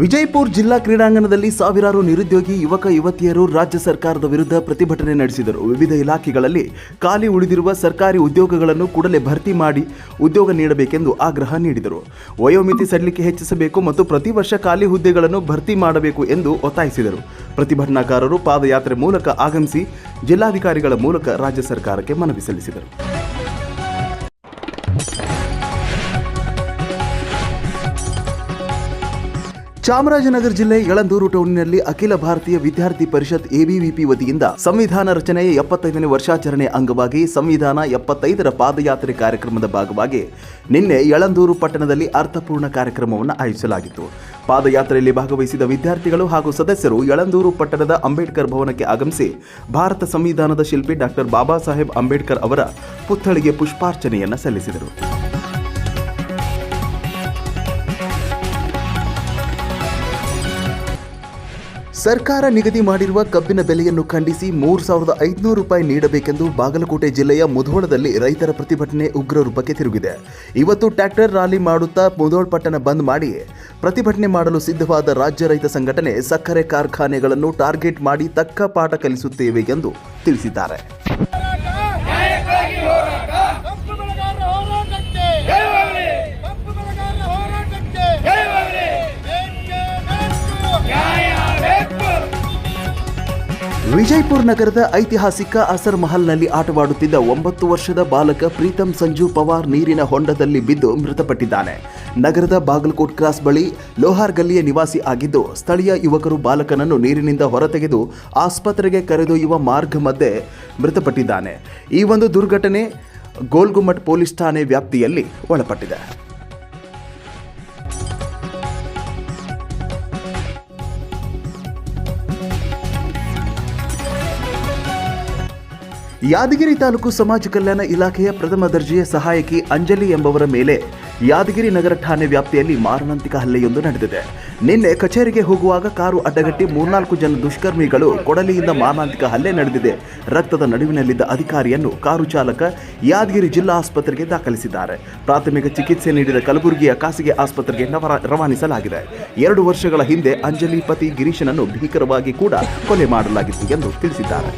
ವಿಜಯಪುರ ಜಿಲ್ಲಾ ಕ್ರೀಡಾಂಗಣದಲ್ಲಿ ಸಾವಿರಾರು ನಿರುದ್ಯೋಗಿ, ಯುವಕ, ಯುವತಿಯರು ರಾಜ್ಯ ಸರ್ಕಾರದ ವಿರುದ್ಧ ಪ್ರತಿಭಟನೆ ನಡೆಸಿದರು. ವಿವಿಧ ಇಲಾಖೆಗಳಲ್ಲಿ ಖಾಲಿ ಉಳಿದಿರುವ ಸರ್ಕಾರಿ ಉದ್ಯೋಗಗಳನ್ನು ಕೂಡಲೇ ಭರ್ತಿ ಮಾಡಿ ಉದ್ಯೋಗ ನೀಡಬೇಕೆಂದು ಆಗ್ರಹ ನೀಡಿದರು. ವಯೋಮಿತಿ ಸಡಿಲಿಕೆ ಹೆಚ್ಚಿಸಬೇಕು ಮತ್ತು ಪ್ರತಿ ವರ್ಷ ಖಾಲಿ ಹುದ್ದೆಗಳನ್ನು ಭರ್ತಿ ಮಾಡಬೇಕು ಎಂದು ಒತ್ತಾಯಿಸಿದರು. ಪ್ರತಿಭಟನಾಕಾರರು ಪಾದಯಾತ್ರೆ ಮೂಲಕ ಆಗಮಿಸಿ ಜಿಲ್ಲಾಧಿಕಾರಿಗಳ ಮೂಲಕ ರಾಜ್ಯ ಸರ್ಕಾರಕ್ಕೆ ಮನವಿ ಸಲ್ಲಿಸಿದರು. ಚಾಮರಾಜನಗರ ಜಿಲ್ಲೆ ಯಳಂದೂರು ಟೌನಿನಲ್ಲಿ ಅಖಿಲ ಭಾರತೀಯ ವಿದ್ಯಾರ್ಥಿ ಪರಿಷತ್ ಎಬಿವಿಪಿ ವತಿಯಿಂದ ಸಂವಿಧಾನ ರಚನೆಯ ಎಪ್ಪತ್ತೈದನೇ ವರ್ಷಾಚರಣೆ ಅಂಗವಾಗಿ ಸಂವಿಧಾನ ಎಪ್ಪತ್ತೈದರ ಪಾದಯಾತ್ರೆ ಕಾರ್ಯಕ್ರಮದ ಭಾಗವಾಗಿ ನಿನ್ನೆ ಯಳಂದೂರು ಪಟ್ಟಣದಲ್ಲಿ ಅರ್ಥಪೂರ್ಣ ಕಾರ್ಯಕ್ರಮವನ್ನು ಆಯೋಜಿಸಲಾಗಿತ್ತು. ಪಾದಯಾತ್ರೆಯಲ್ಲಿ ಭಾಗವಹಿಸಿದ ವಿದ್ಯಾರ್ಥಿಗಳು ಹಾಗೂ ಸದಸ್ಯರು ಯಳಂದೂರು ಪಟ್ಟಣದ ಅಂಬೇಡ್ಕರ್ ಭವನಕ್ಕೆ ಆಗಮಿಸಿ ಭಾರತ ಸಂವಿಧಾನದ ಶಿಲ್ಪಿ ಡಾಕ್ಟರ್ ಬಾಬಾ ಸಾಹೇಬ್ ಅಂಬೇಡ್ಕರ್ ಅವರ ಪುತ್ಥಳಿಗೆ ಪುಷ್ಪಾರ್ಚನೆಯನ್ನು ಸಲ್ಲಿಸಿದರು. ಸರ್ಕಾರ ನಿಗದಿ ಮಾಡಿರುವ ಕಬ್ಬಿನ ಬೆಲೆಯನ್ನು ಖಂಡಿಸಿ ಮೂರು ಸಾವಿರದ ಐದುನೂರು ರೂಪಾಯಿ ನೀಡಬೇಕೆಂದು ಬಾಗಲಕೋಟೆ ಜಿಲ್ಲೆಯ ಮುಧೋಳದಲ್ಲಿ ರೈತರ ಪ್ರತಿಭಟನೆ ಉಗ್ರ ರೂಪಕ್ಕೆ ತಿರುಗಿದೆ. ಇವತ್ತು ಟ್ರ್ಯಾಕ್ಟರ್ ರಾಲಿ ಮಾಡುತ್ತಾ ಮುಧೋಳ್ ಪಟ್ಟಣ ಬಂದ್ ಮಾಡಿ ಪ್ರತಿಭಟನೆ ಮಾಡಲು ಸಿದ್ಧವಾದ ರಾಜ್ಯ ರೈತ ಸಂಘಟನೆ ಸಕ್ಕರೆ ಕಾರ್ಖಾನೆಗಳನ್ನು ಟಾರ್ಗೆಟ್ ಮಾಡಿ ತಕ್ಕ ಪಾಠ ಕಲಿಸುತ್ತೇವೆ ಎಂದು ತಿಳಿಸಿದ್ದಾರೆ. ವಿಜಯಪುರ ನಗರದ ಐತಿಹಾಸಿಕ ಅಸರ್ ಮಹಲ್ನಲ್ಲಿ ಆಟವಾಡುತ್ತಿದ್ದ ಒಂಬತ್ತು ವರ್ಷದ ಬಾಲಕ ಪ್ರೀತಂ ಸಂಜು ಪವಾರ್ ನೀರಿನ ಹೊಂಡದಲ್ಲಿ ಬಿದ್ದು ಮೃತಪಟ್ಟಿದ್ದಾನೆ. ನಗರದ ಬಾಗಲಕೋಟ್ ಕ್ರಾಸ್ ಬಳಿ ಲೋಹಾರ್ ಗಲ್ಲಿಯ ನಿವಾಸಿ ಆಗಿದ್ದು, ಸ್ಥಳೀಯ ಯುವಕರು ಬಾಲಕನನ್ನು ನೀರಿನಿಂದ ಹೊರತೆಗೆದು ಆಸ್ಪತ್ರೆಗೆ ಕರೆದೊಯ್ಯುವ ಮಾರ್ಗ ಮಧ್ಯೆ ಮೃತಪಟ್ಟಿದ್ದಾನೆ. ಈ ಒಂದು ದುರ್ಘಟನೆ ಗೋಲ್ಗುಮಟ್ ಪೊಲೀಸ್ ಠಾಣೆ ವ್ಯಾಪ್ತಿಯಲ್ಲಿ ಒಳಪಟ್ಟಿದೆ. ಯಾದಗಿರಿ ತಾಲೂಕು ಸಮಾಜ ಕಲ್ಯಾಣ ಇಲಾಖೆಯ ಪ್ರಥಮ ದರ್ಜೆಯ ಸಹಾಯಕಿ ಅಂಜಲಿ ಎಂಬವರ ಮೇಲೆ ಯಾದಗಿರಿ ನಗರ ಠಾಣೆ ವ್ಯಾಪ್ತಿಯಲ್ಲಿ ಮಾರಣಾಂತಿಕ ಹಲ್ಲೆಯೊಂದು ನಡೆದಿದೆ. ನಿನ್ನೆ ಕಚೇರಿಗೆ ಹೋಗುವಾಗ ಕಾರು ಅಡ್ಡಗಟ್ಟಿ ಮೂರ್ನಾಲ್ಕು ಜನ ದುಷ್ಕರ್ಮಿಗಳು ಕೊಡಲಿಯಿಂದ ಮಾರಣಾಂತಿಕ ಹಲ್ಲೆ ನಡೆದಿದೆ. ರಕ್ತದ ನಡುವಿನಲ್ಲಿದ್ದ ಅಧಿಕಾರಿಯನ್ನು ಕಾರು ಚಾಲಕ ಯಾದಗಿರಿ ಜಿಲ್ಲಾ ಆಸ್ಪತ್ರೆಗೆ ದಾಖಲಿಸಿದ್ದಾರೆ. ಪ್ರಾಥಮಿಕ ಚಿಕಿತ್ಸೆ ನೀಡಿದ ಕಲಬುರಗಿಯ ಖಾಸಗಿ ಆಸ್ಪತ್ರೆಗೆ ರವಾನಿಸಲಾಗಿದೆ. ಎರಡು ವರ್ಷಗಳ ಹಿಂದೆ ಅಂಜಲಿ ಪತಿ ಗಿರೀಶನನ್ನು ಭೀಕರವಾಗಿ ಕೂಡ ಕೊಲೆ ಮಾಡಲಾಗಿತ್ತು ಎಂದು ತಿಳಿಸಿದ್ದಾರೆ.